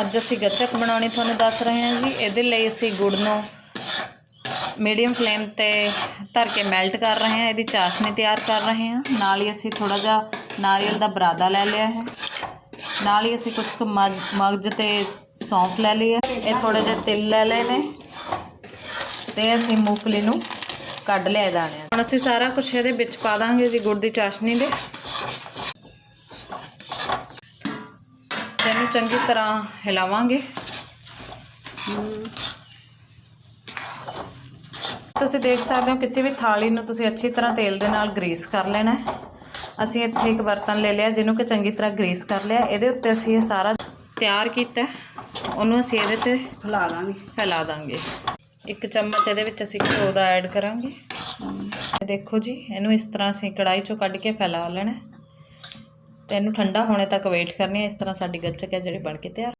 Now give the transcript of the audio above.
ਅੱਜ ਅਸੀਂ ਗੱਚਕ ਬਣਾਉਣੀ ਤੁਹਾਨੂੰ ਦੱਸ ਰਹੇ ਹਾਂ ਜੀ। ਇਹਦੇ ਲਈ ਅਸੀਂ ਗੁੜ ਨੂੰ ਮੀਡੀਅਮ ਫਲੇਮ ਤੇ ਧਰ ਕੇ ਮੈਲਟ ਕਰ ਰਹੇ ਹਾਂ। ਇਹਦੀ ਚਾਸ਼ਨੀ ਤਿਆਰ ਕਰ ਰਹੇ ਹਾਂ। ਨਾਲ ਹੀ ਅਸੀਂ ਥੋੜਾ ਜਿਹਾ ਨਾਰੀਅਲ ਦਾ ਬਰਾਦਾ ਲੈ ਲਿਆ ਹੈ। ਨਾਲ ਹੀ ਅਸੀਂ ਕੁਝ ਕੁ ਮਗ- ਮਗਜ ਤੇ ਸੌਂਫ ਲੈ ਲਈ ਹੈ। ਇਹ ਥੋੜੇ ਜਿਹੇ ਤਿਲ ਲੈ ਲਏ ਨੇ ਤੇ ਅਸੀਂ ਮੂੰਗਫਲੀ ਨੂੰ ਕੱਢ ਲਿਆ ਦਾਣਿਆਂ ਹੁਣ ਅਸੀਂ ਸਾਰਾ ਕੁਝ ਇਹਦੇ ਵਿੱਚ ਪਾ ਦਾਂਗੇ ਜੀ ਗੁੜ ਦੀ ਚਾਸ਼ਨੀ ਦੇ। ਤੇ ਇਹਨੂੰ ਚੰਗੀ ਤਰ੍ਹਾਂ ਹਿਲਾਵਾਂਗੇ। ਤੁਸੀਂ ਦੇਖ ਸਕਦੇ ਹੋ ਕਿਸੇ ਵੀ ਥਾਲੀ ਨੂੰ ਤੁਸੀਂ ਅੱਛੀ ਤਰ੍ਹਾਂ ਤੇਲ ਦੇ ਨਾਲ ਗਰੀਸ ਕਰ ਲੈਣਾ ਅਸੀਂ ਇੱਥੇ ਇੱਕ ਬਰਤਨ ਲੈ ਲਿਆ ਜਿਹਨੂੰ ਕਿ ਚੰਗੀ ਤਰ੍ਹਾਂ ਗਰੀਸ ਕਰ ਲਿਆ। ਇਹਦੇ ਉੱਤੇ ਅਸੀਂ ਇਹ ਸਾਰਾ ਤਿਆਰ ਕੀਤਾ। ਉਹਨੂੰ ਅਸੀਂ ਇਹਦੇ ਤੇ ਲਾ ਲਾਂਗੇ ਫੈਲਾ ਦਾਂਗੇ। ਇੱਕ ਚਮਚ ਇਹਦੇ ਵਿੱਚ ਅਸੀਂ ਘਿਓ ਦਾ ਐਡ ਕਰਾਂਗੇ। ਇਹ ਦੇਖੋ ਜੀ ਇਹਨੂੰ ਇਸ ਤਰ੍ਹਾਂ ਅਸੀਂ ਕੜਾਈ ਚੋਂ ਕੱਢ ਕੇ ਫੈਲਾ ਲੈਣਾ। ਤੇ ਇਹਨੂੰ ਠੰਡਾ ਹੋਣੇ ਤੱਕ ਵੇਟ ਕਰਨੀ ਹੈ ਇਸ ਤਰ੍ਹਾਂ ਸਾਡੀ ਗੱਚਕ ਹੈ ਜਿਹੜੀ ਬਣ ਕੇ ਤਿਆਰ।